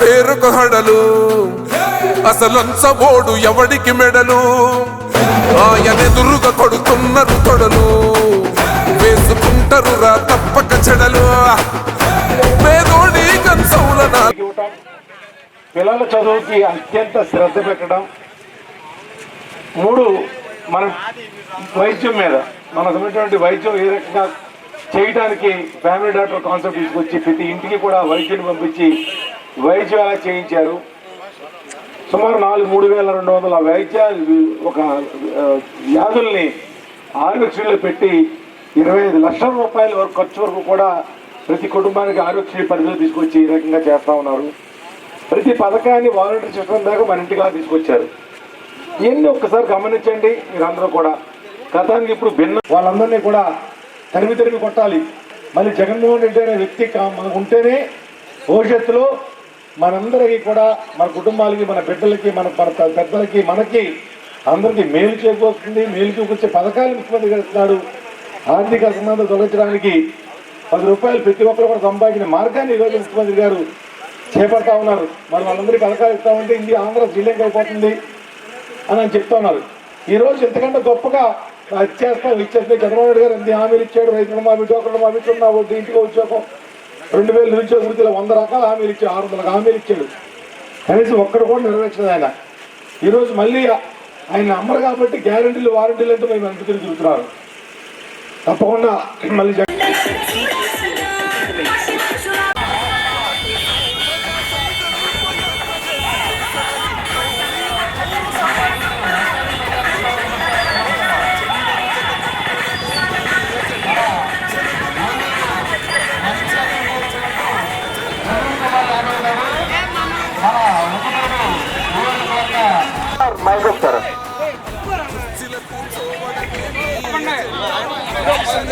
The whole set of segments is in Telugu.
పేరుకు హడలు. అసలంచబోడు ఎవడికి మెడలు? ఆయనెదురుగా కొడుతున్నారు తొడలు. వేసుకుంటారు రా తప్పక చెడలు. పేదోడి కంచౌలన పిల్లల చదువుకి అత్యంత శ్రద్ధ పెట్టడం. మూడు మన వైద్యం మీద మనకు ఉన్నటువంటి వైద్యం ఏ రకంగా చేయడానికి ఫ్యామిలీ డాక్టర్ కాన్సెప్ట్ తీసుకొచ్చి ప్రతి ఇంటికి కూడా వైద్యుని పంపించి వైద్యం చేయించారు. సుమారు నాలుగు మూడు వేల రెండు వందల వైద్యాలు ఒక వ్యాధుల్ని ఆరోగ్యశ్రీలో పెట్టి ఇరవై ఐదు లక్షల రూపాయల వరకు ఖర్చు వరకు కూడా ప్రతి కుటుంబానికి ఆరోగ్యశ్రీ పరిధిలో తీసుకొచ్చి ఈ రకంగా చేస్తా ఉన్నారు. ప్రతి పథకాన్ని వాలంటీర్ సిస్టమ్ దాకా మన ఇంటిగా తీసుకొచ్చారు. ఇవన్నీ ఒక్కసారి గమనించండి మీరందరూ కూడా. గతానికి ఇప్పుడు భిన్న వాళ్ళందరినీ కూడా తరిమి తరిమి కొట్టాలి. మళ్ళీ జగన్మోహన్ రెడ్డి అనే వ్యక్తి కా- మనకు ఉంటేనే భవిష్యత్తులో మనందరికీ కూడా మన కుటుంబాలకి మన బిడ్డలకి మన మన పెద్దలకి మనకి అందరికీ మేలు చేకూరుతుంది మేలు చూపించే పథకాలు ముఖ్యమంత్రి గారు ఆర్థిక అసమానత తొలగించడానికి పది రూపాయలు ప్రతి ఒక్కరు కూడా సంపాదించిన మార్గాన్ని ఈరోజు ముఖ్యమంత్రి గారు చేపడతా ఉన్నారు. మరి వాళ్ళందరికీ పథకాలు ఇస్తామంటే ఇది ఆంధ్ర శ్రీలంక అయిపోతుంది అని అని చెప్తా ఉన్నారు. ఈ రోజు ఎంతకంటే గొప్పగా అది చేస్తాం ఇచ్చేస్తే చంద్రబాబు నాయుడు గారు ఎన్ని హామీలు ఇచ్చాడు రైతులు మా ఒకరు మా బిడ్డ ఒకటి ఇంటికి ఉద్యోగం రెండు వేలు నిరుద్యోగ వృత్తిలో వంద రకాల హామీలు ఇచ్చాడు ఆరు వందల హామీలు ఇచ్చాడు కనీసం ఒక్కడు కూడా నెరవేర్చలేదు ఆయన. ఈరోజు మళ్ళీ ఆయన అమ్మరు కాబట్టి గ్యారంటీలు వారంటీలు అంటే మేము ఎంత తిరిగి తప్పకుండా మళ్ళీ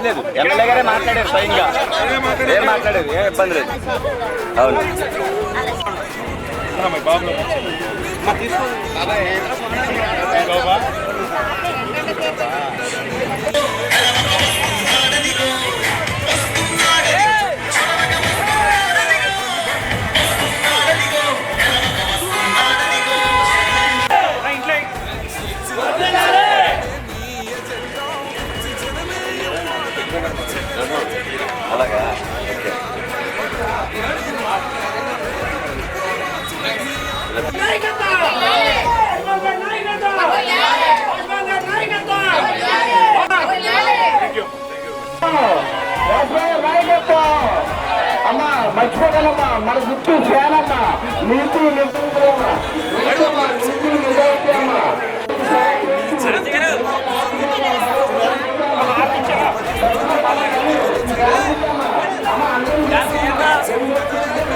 లేదు ఎమ్మెల్యే గారే మాట్లాడారు స్వయంగా. ఏం మాట్లాడేది ఏం ఇబ్బంది లేదు. అవును. అలాగా? ఓకే. అమ్మా మర్చిపోగలమ్మా మన గుర్తు చేయాలమ్మా నీతి నిజం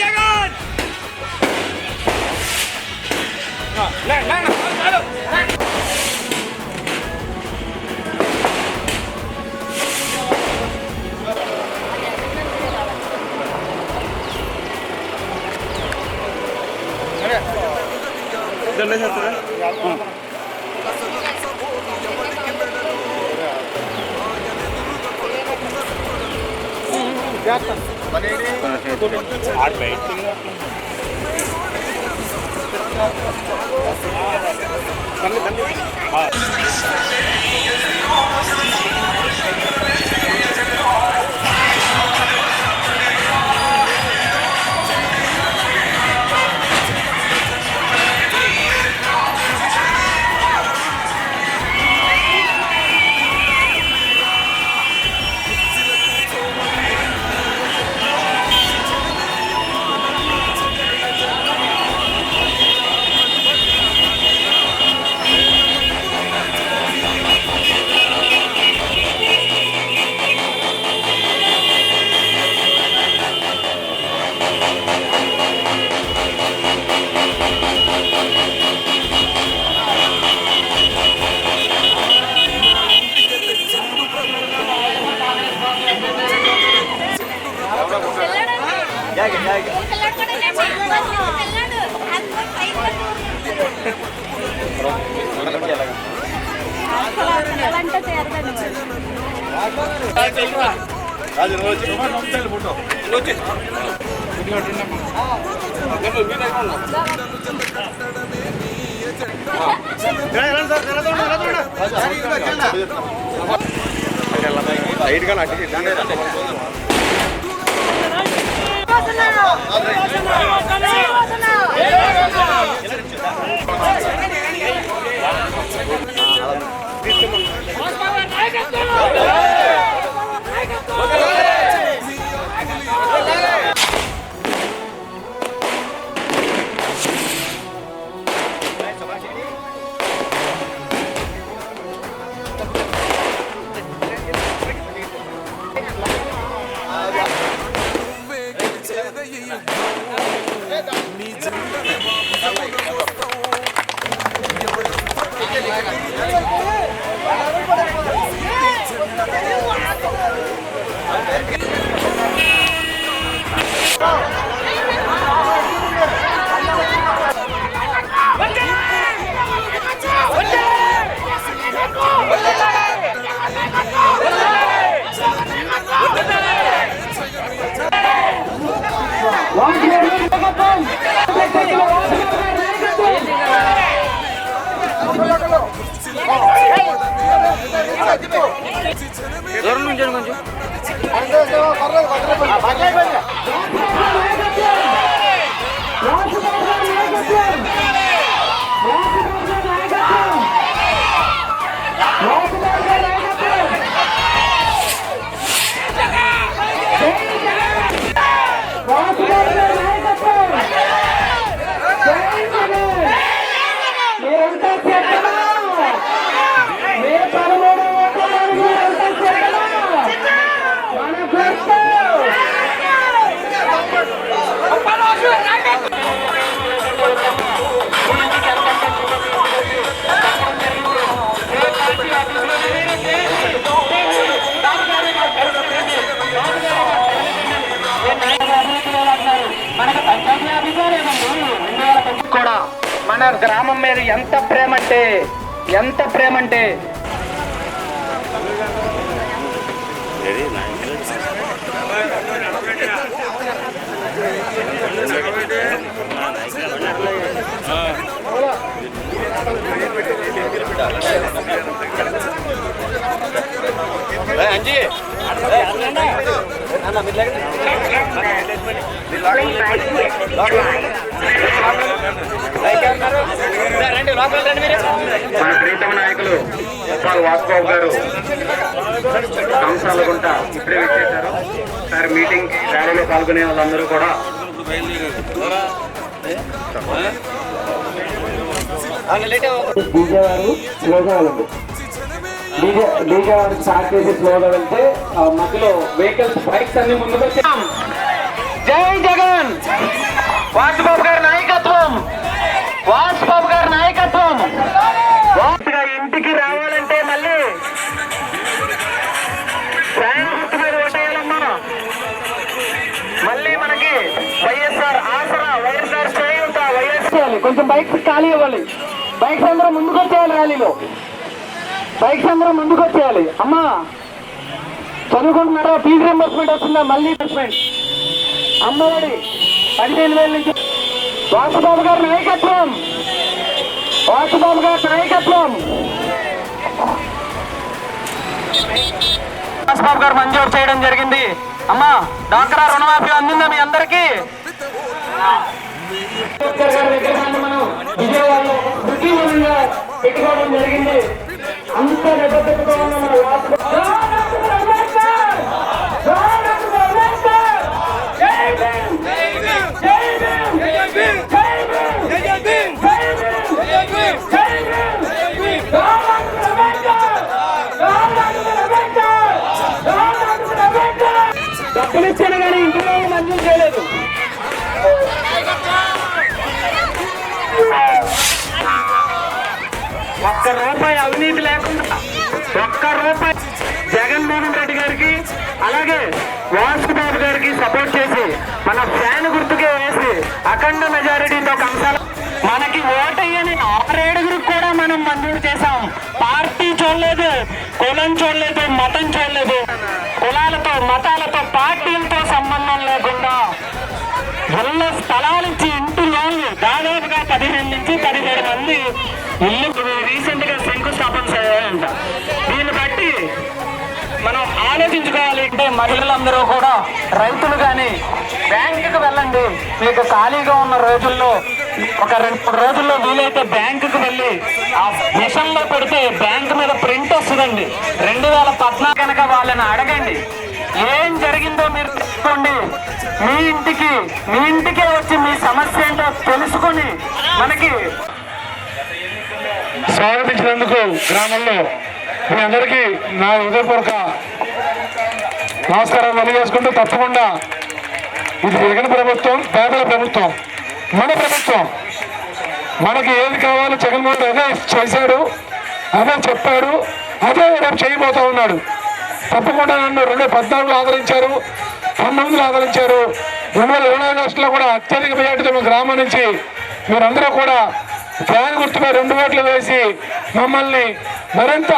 ജഗൻ ലാ ലാ ലാ ചാലോ चले जाते వంట లైట్గా అటు తీసుకున్నాం మీరంతా మన గ్రామం మీద ఎంత ప్రేమ అంటే ఎంత ప్రేమ అంటే అంజీ. రండి మీరు మన ప్రీతమ నాయకులు ఉప్పాల వాసుబాబు గారు కంసాలగుంట ఇప్పుడే వచ్చేసారు సార్ మీటింగ్ ర్యాలీలో పాల్గొనే వాళ్ళందరూ కూడా డీజే వారు స్లోగా వెళ్ళండి డీజే డీజే వారు స్టార్ట్ చేసి స్లోగా వెళ్తే ఆ మధ్యలో వెహికల్స్ బైక్స్ అన్ని ముందుకు జై జగన్! వాసుబాబు కొంచెం బైక్స్ ఖాళీ ఇవ్వాలి బైక్స్ అందరూ ముందుకు వచ్చేయాలి ర్యాలీలో. బైక్స్ అందరూ ముందుకు వచ్చేయాలి. అమ్మా చదువుకుంటున్నారా? ఫీజు రింబర్స్మెంట్ వస్తుందా? మళ్ళీ రింబర్స్మెంట్ అమ్మఒడి పదిహేను వేల నుంచి. వాసుబాబు గారి నాయకత్వం. వాసుబాబు గారి నాయకత్వం. వాసుబాబు గారు మంజూరు చేయడం జరిగింది. అమ్మా డాక్టర్ రుణమాఫీ అందిందా మీ అందరికీ? పెట్టుకోవడం జరిగింది అంత నిబద్ధతతో ఉన్న మన రాష్ట్ర ఒక్క జగన్మోహన్ రెడ్డి గారికి అలాగే వాసుబాబు గారికి సపోర్ట్ చేసి మన ఫ్యాన్ గుర్తుకే వేసి అఖండ మెజారిటీతో కంసాల మనకి ఓటయ్యని ఆరేడుగురికి కూడా మనం మంజూరు చేశాం. పార్టీ చూడలేదు కులం చూడలేదు మతం చూడలేదు. కులాలతో మతాలతో పార్టీలతో సంబంధం లేకుండా ఇళ్ళ స్థలాలు ఇచ్చి ఇంటి లోన్లు దాదాపుగా పదిహేను నుంచి పదిహేడు మంది ఇల్లు అంటే మహిళలందరూ కూడా రైతులు కానీ బ్యాంకుకి వెళ్ళండి. మీకు ఖాళీగా ఉన్న రోజుల్లో ఒక రెండు రోజుల్లో వీలైతే బ్యాంకుకి వెళ్ళి ఆ మిషన్లో పెడితే బ్యాంకు మీద ప్రింట్ వస్తుందండి. రెండు వేల పద్నాలుగు కనుక వాళ్ళని అడగండి. ఏం జరిగిందో మీరు తెలుసుకోండి. మీ ఇంటికి మీ ఇంటికే వచ్చి మీ సమస్య ఏంటో తెలుసుకొని మనకి స్వాగతించినందుకు గ్రామంలో మీ అందరికీ నా హృదయపూర్వక నమస్కారాలు తెలియజేసుకుంటూ తప్పకుండా ఇది జగన్ ప్రభుత్వం పేదల ప్రభుత్వం మన ప్రభుత్వం. మనకి ఏది కావాలో జగన్మోహన్ రెడ్డి అదే చేశాడు అదే చెప్పాడు అదే రేపు చేయబోతా ఉన్నాడు. తప్పకుండా నన్ను రెండు పద్నాలుగులో ఆదరించారు పంతొమ్మిదిలో ఆదరించారు. రెండు వేల ఇరవై ఆగస్టులో కూడా అత్యధిక మెజార్టీతో మా గ్రామం నుంచి మీరందరూ కూడా ఫ్యాన్ గుర్తుపై రెండు ఓట్లు వేసి మమ్మల్ని మరింత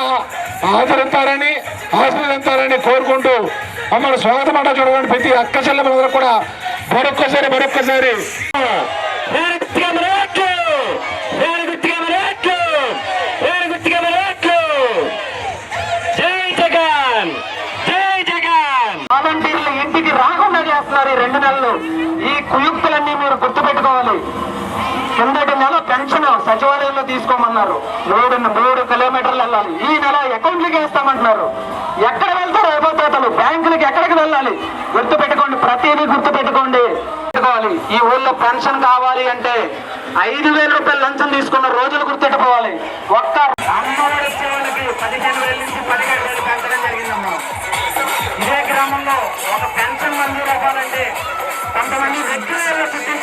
ఆదరిస్తారని ఆశీర్వదిస్తారని కోరుకుంటూ మమ్మల్ని స్వాగతం అంటా చూడడానికి ప్రతి అక్క చెల్లెమ్మలందరూ కూడా మరొక్కసారి మరొక్కసారి. ఇంటికి రాకుండా చేస్తున్నారు ఈ రెండు నెలలు. ఈ కుయుక్తులన్నీ మీరు గుర్తుపెట్టుకోవాలి. కిందటి నెల పెన్షన్ సచివాలయంలో తీసుకోమన్నారు. మూడు మూడు కిలోమీటర్లు వెళ్ళాలి. ఈ నెల అకౌంట్లకి వేస్తామంటున్నారు. ఎక్కడ వెళ్తారు అయిపోతాతలు బ్యాంకులకి ఎక్కడికి వెళ్ళాలి? గుర్తు పెట్టుకోండి ప్రతిదీ గుర్తు పెట్టుకోండి పెట్టుకోవాలి ఈ ఊళ్ళో పెన్షన్ కావాలి అంటే ఐదు వేల రూపాయలు లంచం తీసుకున్న రోజులు గుర్తెట్టుకోవాలి ఒక్క పదిహేను వేల నుంచి పదిహేడు వేలు పెంచడం జరిగిందమ్మా. ఇదే గ్రామంలో ఒక పెన్షన్ మంజూరు అవ్వాలంటే కొంతమంది రెగ్యులర్ల చుట్టూ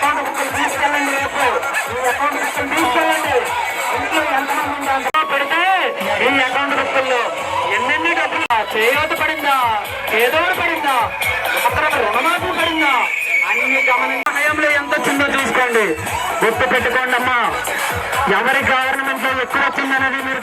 అకౌంట్ బుక్కులు తీసుకెళ్ళండి రేపు మీ అకౌంట్ బుక్కులు తీసుకెళ్ళండి ఇంట్లో ఎంతమంది ఉందో పెడితే ఈ అకౌంట్ బుక్కుల్లో ఎన్నెన్ని డబ్బులు చేయూత పడిందా ఏదోడు పడిందా మాత్రం రుణమాఫీ పడిందా అన్ని గమనించి సమయంలో ఎంత వచ్చిందో చూసుకోండి గుర్తు పెట్టుకోండి అమ్మా ఎవరి గవర్నమెంట్లో ఎక్కువ వచ్చిందనేది మీరు